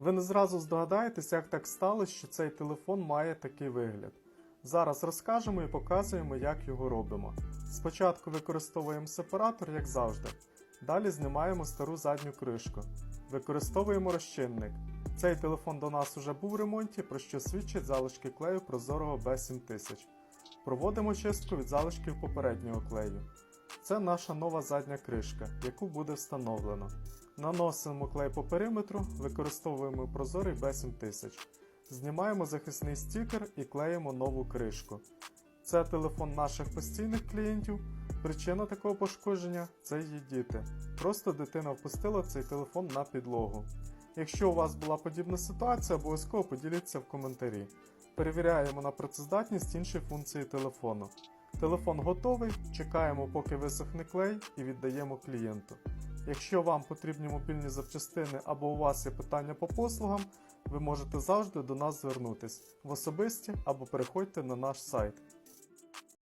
Ви не зразу здогадаєтесь, як так сталося, що цей телефон має такий вигляд. Зараз розкажемо і показуємо, як його робимо. Спочатку використовуємо сепаратор, як завжди. Далі знімаємо стару задню кришку. Використовуємо розчинник. Цей телефон до нас уже був в ремонті, про що свідчать залишки клею прозорого B7000. Проводимо чистку від залишків попереднього клею. Це наша нова задня кришка, яку буде встановлено. Наносимо клей по периметру, використовуємо прозорий B7000. Знімаємо захисний стікер і клеїмо нову кришку. Це телефон наших постійних клієнтів. Причина такого пошкодження це її діти. Просто дитина впустила цей телефон на підлогу. Якщо у вас була подібна ситуація, обов'язково поділіться в коментарі. Перевіряємо на працездатність інші функції телефону. Телефон готовий, чекаємо, поки висохне клей і віддаємо клієнту. Якщо вам потрібні мобільні запчастини або у вас є питання по послугам, ви можете завжди до нас звернутись в особисті або переходьте на наш сайт.